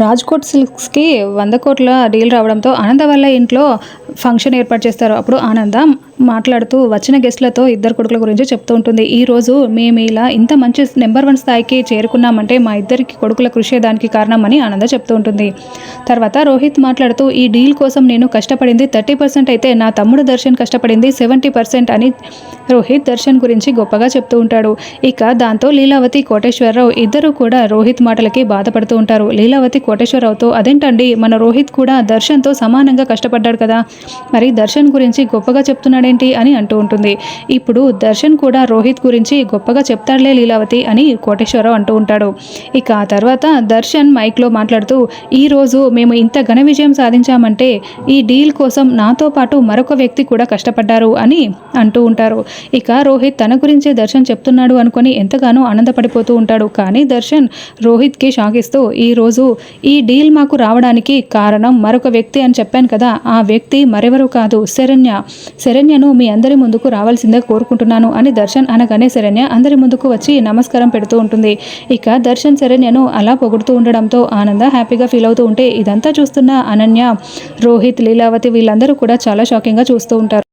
రాజ్కోట్ సిల్క్స్కి వంద కోట్ల డీల్ రావడంతో ఆనంద వల్ల ఇంట్లో ఫంక్షన్ ఏర్పాటు చేస్తారు. అప్పుడు ఆనందం మాట్లాడుతూ వచ్చిన గెస్ట్లతో ఇద్దరు కొడుకుల గురించి చెప్తూ ఉంటుంది. ఈ రోజు మేము ఇలా ఇంత మంచి నెంబర్ వన్ స్థాయికి చేరుకున్నామంటే మా ఇద్దరికి కొడుకుల కృషి దానికి కారణం అని ఆనంద చెప్తూ ఉంటుంది. తర్వాత రోహిత్ మాట్లాడుతూ ఈ డీల్ కోసం నేను కష్టపడింది థర్టీ పర్సెంట్ అయితే నా తమ్ముడు దర్శన్ కష్టపడింది సెవెంటీ పర్సెంట్ అని రోహిత్ దర్శన్ గురించి గొప్పగా చెప్తూ ఉంటాడు. ఇక దాంతో లీలావతి కోటేశ్వరరావు ఇద్దరు కూడా రోహిత్ మాటలకి బాధపడుతూ ఉంటారు. లీలావతి కోటేశ్వరరావుతో అదేంటండి? మన రోహిత్ కూడా దర్శన్తో సమానంగా కష్టపడ్డాడు కదా. మరి దర్శన్ గురించి గొప్పగా చెప్తున్నాడే ఏంటి అని అంటూ ఉంటుంది. ఇప్పుడు దర్శన్ కూడా రోహిత్ గురించి గొప్పగా చెప్తాడులే లీలావతి అని కోటేశ్వరరావు అంటూ ఉంటాడు. ఇక ఆ తర్వాత దర్శన్ మైక్లో మాట్లాడుతూ ఈరోజు మేము ఇంత ఘన విజయం సాధించామంటే ఈ డీల్ కోసం నాతో పాటు మరొక వ్యక్తి కూడా కష్టపడ్డారు అని అంటూ ఉంటారు. ఇక రోహిత్ తన గురించే దర్శన్ చెప్తున్నాడు అనుకొని ఎంతగానో ఆనందపడిపోతూ ఉంటాడు. కానీ దర్శన్ రోహిత్కి షాక్ ఇస్తూ ఈరోజు ఈ డీల్ మాకు రావడానికి కారణం మరొక వ్యక్తి అని చెప్పాను కదా. ఆ వ్యక్తి మరెవరూ కాదు. శరణ్య. శరణ్య శరణ్యను మీ అందరి ముందుకు రావాల్సిందే కోరుకుంటున్నాను అని దర్శన్ అనగానే శరణ్య అందరి ముందుకు వచ్చి నమస్కారం పెడుతూ ఉంటుంది. ఇక దర్శన్ శరణ్యను అలా పొగుడుతూ ఉండడంతో ఆనంద హ్యాపీగా ఫీల్ అవుతూ ఉంటే ఇదంతా చూస్తున్న అనన్య రోహిత్ లీలావతి వీళ్ళందరూ కూడా చాలా షాకింగ్గా చూస్తూ ఉంటారు.